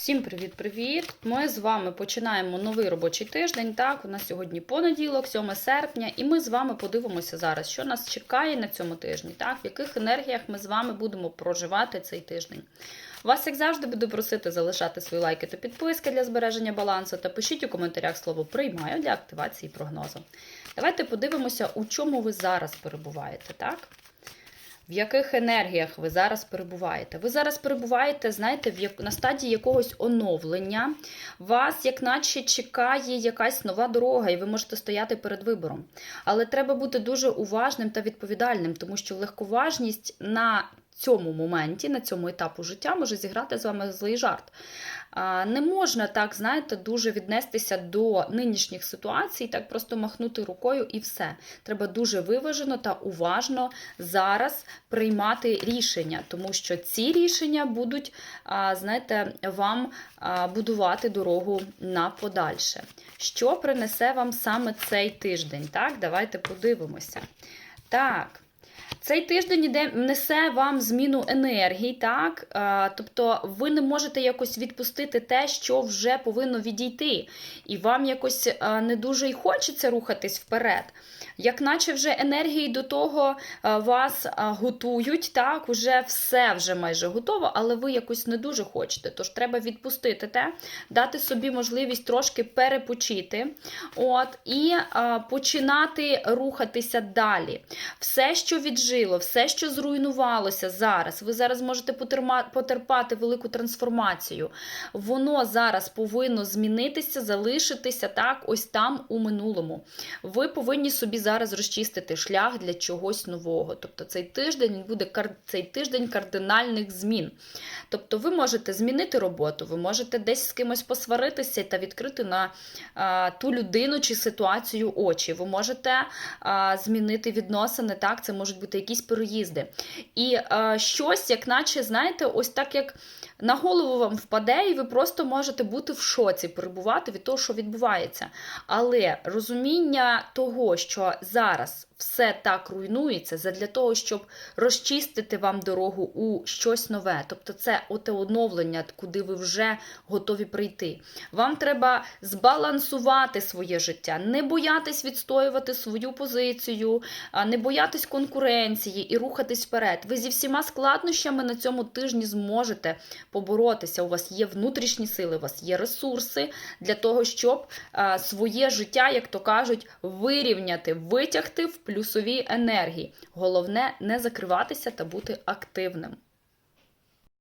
Всім привіт-привіт! Ми з вами починаємо новий робочий тиждень. Так, у нас сьогодні понеділок, 7 серпня, і ми з вами подивимося зараз, що нас чекає на цьому тижні, так, в яких енергіях ми з вами будемо проживати цей тиждень. Вас, як завжди, буду просити залишати свої лайки та підписки для збереження балансу та пишіть у коментарях слово приймаю для активації прогнозу. Давайте подивимося, у чому ви зараз перебуваєте, так? В яких енергіях ви зараз перебуваєте? Ви зараз перебуваєте, знаєте, в як... на стадії якогось оновлення. Вас, як наче, чекає якась нова дорога, і ви можете стояти перед вибором. Але треба бути дуже уважним та відповідальним, тому що легковажність на цьому моменті, на цьому етапу життя може зіграти з вами злий жарт. Не можна так, знаєте, дуже віднестися до нинішніх ситуацій, так просто махнути рукою і все. Треба дуже виважено та уважно зараз приймати рішення, тому що ці рішення будуть, знаєте, вам будувати дорогу на подальше. Що принесе вам саме цей тиждень? Так, давайте подивимося. Так. Цей тиждень іде, несе вам зміну енергії, так? А, тобто ви не можете якось відпустити те, що вже повинно відійти. І вам якось а, не дуже й хочеться рухатись вперед. Як наче вже енергії до того вас готують, так, уже все вже майже готово, але ви якось не дуже хочете. Тож треба відпустити те, дати собі можливість трошки перепочити. От, і починати рухатися далі. Все, що віджило, все, що зруйнувалося зараз, ви зараз можете потерпати велику трансформацію. Воно зараз повинно змінитися, залишитися так, ось там у минулому. Ви повинні собі зараз розчистити шлях для чогось нового. Тобто цей тиждень буде цей тиждень кардинальних змін. Тобто, ви можете змінити роботу, ви можете десь з кимось посваритися та відкрити на а, ту людину чи ситуацію очі. Ви можете а, змінити відносини. Так, це можуть бути якісь переїзди. І а, щось, як наче, знаєте, ось так як на голову вам впаде, і ви просто можете бути в шоці, перебувати від того, що відбувається. Але розуміння того, що зараз все так руйнується, задля того, щоб розчистити вам дорогу у щось нове. Тобто, це оте оновлення, куди ви вже готові прийти. Вам треба збалансувати своє життя, не боятись відстоювати свою позицію, не боятись конкуренції і рухатись вперед. Ви зі всіма складнощами на цьому тижні зможете поборотися. У вас є внутрішні сили, у вас є ресурси для того, щоб а, своє життя, як то кажуть, вирівняти, витягти в плюсові енергії. Головне не закриватися та бути активним.